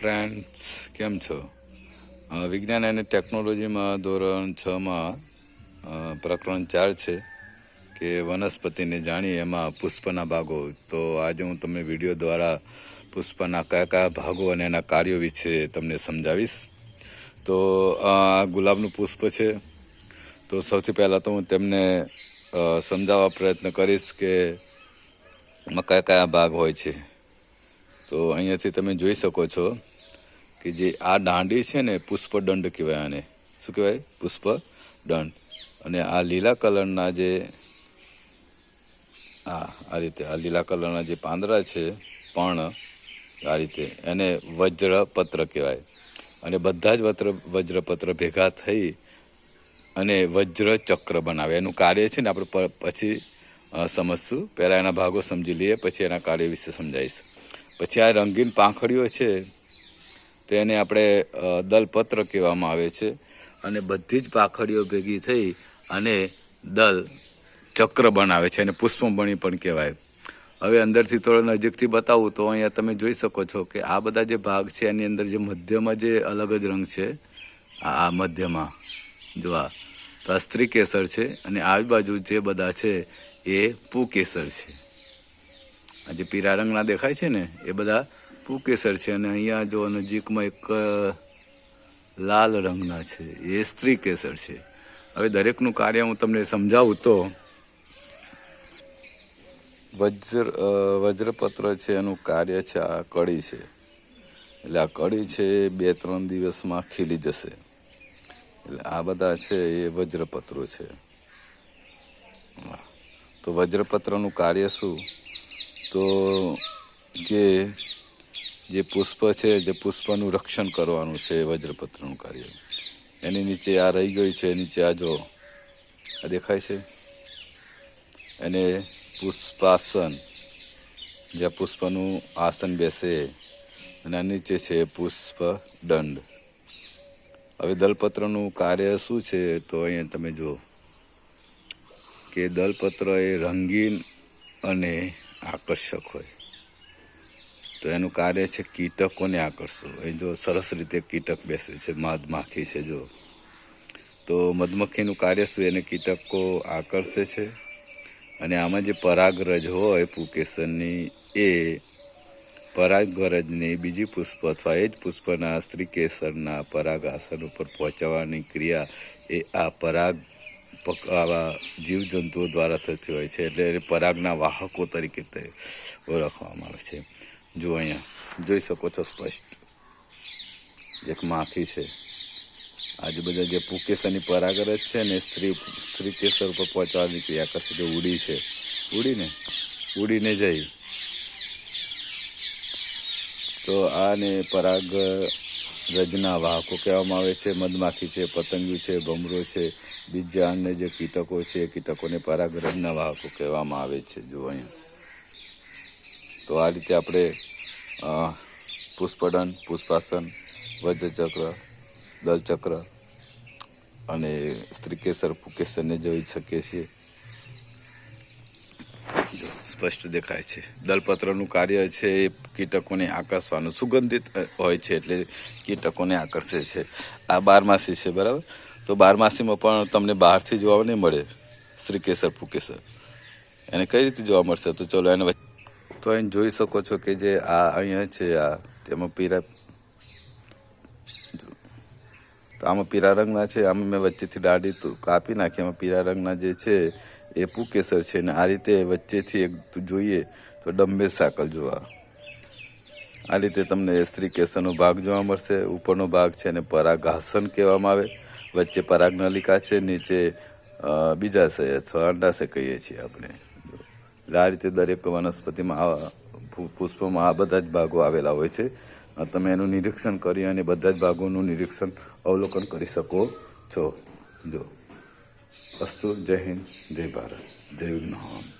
Friends કેમ છો? વિજ્ઞાન અને ટેકનોલોજીમાં ધોરણ છમાં પ્રકરણ ચાર છે કે વનસ્પતિને જાણીએ એમાં પુષ્પના ભાગો. તો આજે હું તમને વીડિયો દ્વારા પુષ્પના કયા કયા ભાગો અને એના કાર્યો વિશે તમને સમજાવીશ. તો આ ગુલાબનું પુષ્પ છે. તો સૌથી પહેલાં તો હું તેમને સમજાવવા પ્રયત્ન કરીશ કે એમાં કયા કયા ભાગ હોય છે. તો અહીંયાથી તમે જોઈ શકો છો કે જે આ દાંડી છે ને પુષ્પદંડ કહેવાય આને. શું કહેવાય? પુષ્પદંડ. અને આ લીલા કલરના જે આ આ રીતે, આ લીલા કલરના જે પાંદડા છે પણ આ રીતે, એને વજ્રપત્ર કહેવાય. અને બધા જ વત્ર, વજ્રપત્ર ભેગા થઈ અને વજ્ર ચક્ર બનાવે. એનું કાર્ય છે ને આપણે પછી સમજશું. પહેલાં એના ભાગો સમજી લઈએ, પછી એના કાર્ય વિશે સમજાવીશ પછી આ રંગીન પાંખડીઓ છે તો એને આપણે દલપત્ર કહેવામાં આવે છે. અને બધી જ પાખડીઓ ભેગી થઈ અને દલ ચક્ર બનાવે છે અને પુષ્પમણી પણ કહેવાય. હવે અંદરથી થોડો નજીકથી બતાવું તો અહીંયા તમે જોઈ શકો છો કે આ બધા જે ભાગ છે એની અંદર જે મધ્યમાં જે અલગ જ રંગ છે, આ મધ્યમાં જો આ તો સ્ત્રી કેસર છે અને આજુબાજુ જે બધા છે એ પુકેસર છે. આ જે પીળા રંગના દેખાય છે ને, એ બધા પુકેસર છે અને અહીંયા જો નજીકમાં એક લાલ રંગના છે. એ સ્ત્રી કેસર છે. હવે દરેકનું કાર્ય હું તમને સમજાવું તો વજ્ર વજ્રપત્ર છે, એનું કાર્ય છે, આ કડી છે. એટલે આ કડી છે બે ત્રણ દિવસમાં ખીલી જશે. એટલે આ બધા છે, એ વજ્રપત્રો છે. તો વજ્રપત્રનું કાર્ય શું? તો કે જે પુષ્પ છે, જે પુષ્પનું રક્ષણ કરવાનું છે વજ્રપત્રનું કાર્ય. એની નીચે આ રહી ગયું છે નીચે આ જો, આ દેખાય છે? એને પુષ્પાસન, જ્યાં પુષ્પનું આસન બેસે, અને આ નીચે છે પુષ્પ દંડ હવે દલપત્રનું કાર્ય શું છે તો અહીંયા તમે જુઓ. કે દલપત્ર એ રંગીન અને આકર્ષક હોય. તો એનું કાર્ય છે કીટકોને આકર્ષવું એ જો સરસ રીતે કીટક બેસે છે મધમાખી છે જો. તો મધમક્ખીનું કાર્ય શું? એને કીટકો આકર્ષે છે. અને આમાં જે પરાગરજ હોય પુકેસરની એ પરાગરજને બીજી પુષ્પ અથવા એ જ પુષ્પના સ્ત્રી કેસરના પરાગાસન ઉપર પહોંચાડવાની ક્રિયા એ આ પરાગ પક, આવા જીવજંતુઓ દ્વારા થતી હોય છે. એટલે એ પરાગના વાહકો તરીકે ઓળખવામાં આવે છે. જો અહીંયા જોઈ શકો છો સ્પષ્ટ. એક માખી છે. આજે બધા જે પુકેસરની પરાગરજ છે ને સ્ત્રી સ્ત્રી કેસર ઉપર પહોંચવાની ક્રિયા કરશે જે ઉડી છે. ઉડીને? ઉડીને જઈ. તો આને પરાગ રજના વાહકો કહેવામાં આવે છે, મધમાખી છે પતંગિયું છે, ભમરો છે, બીજા અન્ય જે કીટકો છે કીટકોને પરાગ રજના વાહકો કહેવામાં આવે છે. જો અહીંયા તો આ રીતે આપણે પુષ્પડન પુષ્પાસન, વજ્રચક્ર, દલચક્ર અને સ્ત્રીકેસર, પુકેસરને જોઈ શકીએ છીએ સ્પષ્ટ દેખાય છે. દલપત્રનું કાર્ય છે એ કીટકોને આકર્ષવાનું, સુગંધિત હોય છે એટલે કીટકોને આકર્ષે છે. આ બારમાસી છે, બરાબર? તો બારમાસીમાં પણ તમને બહારથી જોવા નહીં મળે શ્રીકેસર પુકેસર. એને કઈ રીતે જોવા મળશે? તો ચલો એને તો અહીં જોઈ શકો છો કે જે આ અહીંયા છે આ તેમાં પીરા તો આમાં પીળા રંગના છે આમાં મેં વચ્ચેથી દાઢી કાપી નાખી એમાં પીળા રંગના જે છે એ પુકેસર છે ને આ રીતે વચ્ચેથી એક જોઈએ તો ડંબે સાકલ જોવા. આ રીતે તમને સ્ત્રી કેસરનો ભાગ જોવા મળશે ઉપરનો ભાગ છે અને પરાગાસન કહેવામાં આવે વચ્ચે પરાગ નલિકા છે નીચે અ, બીજાશય અથવા અંડાશય કહીએ છીએ આપણે. એટલે આ રીતે દરેક વનસ્પતિમાં આ પુષ્પમાં આ બધા જ ભાગો આવેલા હોય છે. તમે એનું નિરીક્ષણ કરી અને બધા જ ભાગોનું નિરીક્ષણ અવલોકન કરી શકો છો. જો. અસ્તુ જય હિન્દ, જય ભારત, જય વિજ્ઞાન